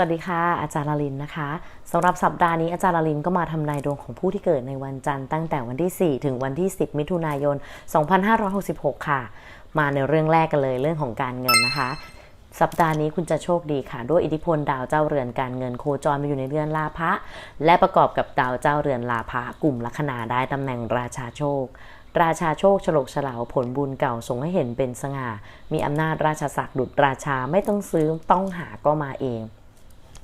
วัสดีค่ะ อาจารย์ลลินนะคะสำหรับสัปดาห์นี้อาจารย์ลลินก็มาทำนายดวงของผู้ที่เกิดในวันจันทร์ตั้งแต่วันที่ 4 ถึงวันที่ 10 มิถุนายน 2566 ค่ะ มาในเรื่องแรกกันเลยเรื่องของการเงินนะคะ สัปดาห์นี้คุณจะโชคดีค่ะ ด้วยอิทธิพลดาวเจ้าเรือนการเงินโคจรมาอยู่ในเรือนลาภะและประกอบกับดาวเจ้าเรือนลาภะกลุ่มลัคนาได้ตำแหน่งราชาโชคราชาโชคฉลกฉลาวผลบุญเก่าส่งให้เห็นเป็นสง่า มีอำนาจราชศักดิ์ดุจราชาไม่ต้องซื้อต้องหาก็มาเอง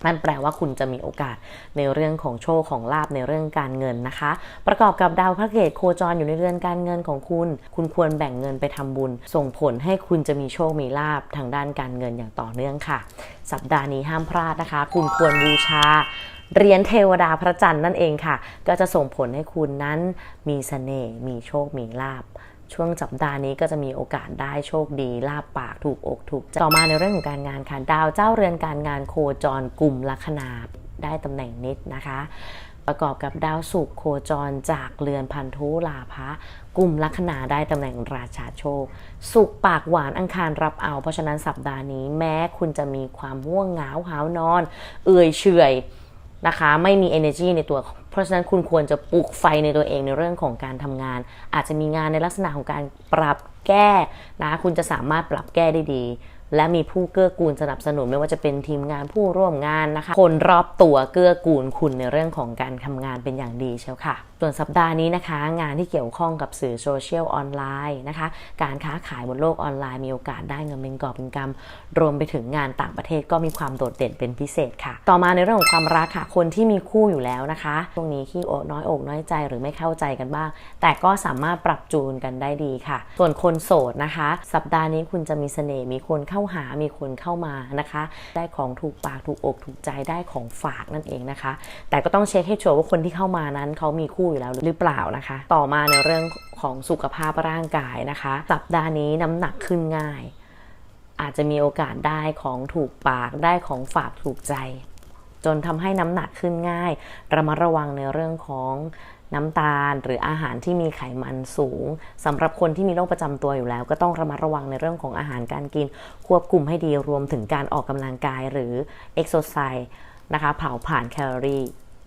นั่นแปลว่าคุณจะมีโอกาสในเรื่องของโชคของลาบในเรื่องการเงินนะคะ ประกอบกับดาวพระเกตโคจรอยู่ในเรือนการเงินของคุณ คุณควรแบ่งเงินไปทำบุญ ส่งผลให้คุณจะมีโชคมีลาบทางด้านการเงินอย่างต่อเนื่องค่ะ สัปดาห์นี้ห้ามพลาดนะคะ คุณควรบูชาเหรียญเทวดาพระจันทร์นั่นเองค่ะ ก็จะส่งผลให้คุณนั้นมีเสน่ห์มีโชคมีลาบ ช่วงสัปดาห์นี้ก็จะมีโอกาสได้โชคดี ลาบปากถูกอกถูกใจต่อมาในเรื่องของการงานค่ะ ดาวเจ้าเรือนการงานโคจรกลุ่มลัคนาได้ตำแหน่งนิดนะคะ ประกอบกับดาวศุกร์โคจรจากเรือนพันธุลาภะกลุ่มลัคนาได้ตำแหน่งราชาโชค สุขปากหวานอังคารรับเอา เพราะฉะนั้นสัปดาห์นี้แม้คุณจะมีความง่วงเหงาหาวนอน เอื่อยเฉย นะคะไม่มี energy ในตัว เพราะฉะนั้นคุณควรจะปลุกไฟในตัวเองในเรื่องของการทำงาน อาจจะมีงานในลักษณะของการปรับแก้นะคุณจะสามารถปรับแก้ได้ดี และมีผู้เกื้อกูลสนับสนุนไม่ว่าจะเป็นทีมงานผู้ร่วมงานนะคะ คนรอบตัวเกื้อกูลคุณในเรื่องของการทำงานเป็นอย่างดีเชียวค่ะ ส่วนสัปดาห์นี้นะคะ งานที่เกี่ยวข้องกับสื่อโซเชียลออนไลน์นะคะ การค้าขายบนโลกออนไลน์มีโอกาสได้เงินเป็นกอบเป็นกำรวมไปถึงงานต่างประเทศก็มีความโดดเด่นเป็นพิเศษค่ะ ต่อมาในเรื่องของความรักค่ะคนที่มีคู่อยู่แล้วนะคะช่วงนี้ขี้โอน้อยอกน้อยใจหรือไม่เข้าใจกันบ้าง แต่ก็สามารถปรับจูนกันได้ดีค่ะ ส่วนคนโสดนะคะ สัปดาห์นี้คุณจะมีเสน่ห์มีคนเข้าหามีคนเข้ามานะคะ ได้ของถูกปากถูกอกถูกใจได้ของฝากนั่นเองนะคะ แต่ก็ต้องเช็คให้ชัวร์ว่าคนที่เข้ามานั้นเขามีคู่อยู่แล้วหรือเปล่านะคะ ต่อมาในเรื่องของสุขภาพร่างกายนะคะ สัปดาห์นี้น้ำหนักขึ้นง่าย อาจจะมีโอกาสได้ของถูกปากได้ของฝากถูกใจ จนทำให้น้ำหนักขึ้นง่าย ระมัดระวังในเรื่องของน้ำตาลหรืออาหารที่มีไขมันสูงสำหรับคนที่มีโรคประจำตัวอยู่แล้ว ก็ต้องระมัดระวังในเรื่องของอาหารการกิน ควบคุมให้ดีรวมถึงการออกกำลังกายหรือเอ็กโซไซส์นะคะ เผาผ่านแคลอรี่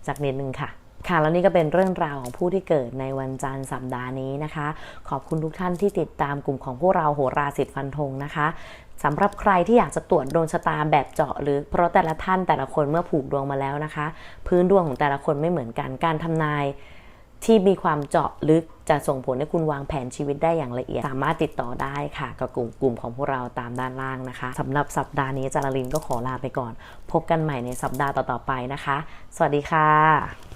สักนิดนึงค่ะ ค่ะแล้วนี่ก็เป็นเรื่องราวของผู้ที่เกิดในวันจันทร์สัปดาห์นี้นะคะ ขอบคุณทุกท่านที่ติดตามกลุ่มของพวกเราโหราสิทธิ์ฟันธงนะคะสำหรับใครที่อยากจะตรวจดวงชะตาแบบเจาะหรือเพราะแต่ละท่านแต่ละคนเมื่อผูกดวงมาแล้วนะคะ พื้นดวงของแต่ละคนไม่เหมือนกันการทำนายที่มีความเจาะลึกจะส่งผลให้คุณวางแผนชีวิตได้อย่างละเอียด สามารถติดต่อได้ค่ะกับกลุ่มกลุ่มของพวกเราตามด้านล่างนะคะสำหรับสัปดาห์นี้จารลินก็ขอลาไปก่อน พบกันใหม่ในสัปดาห์ต่อๆไปนะคะ สวัสดีค่ะ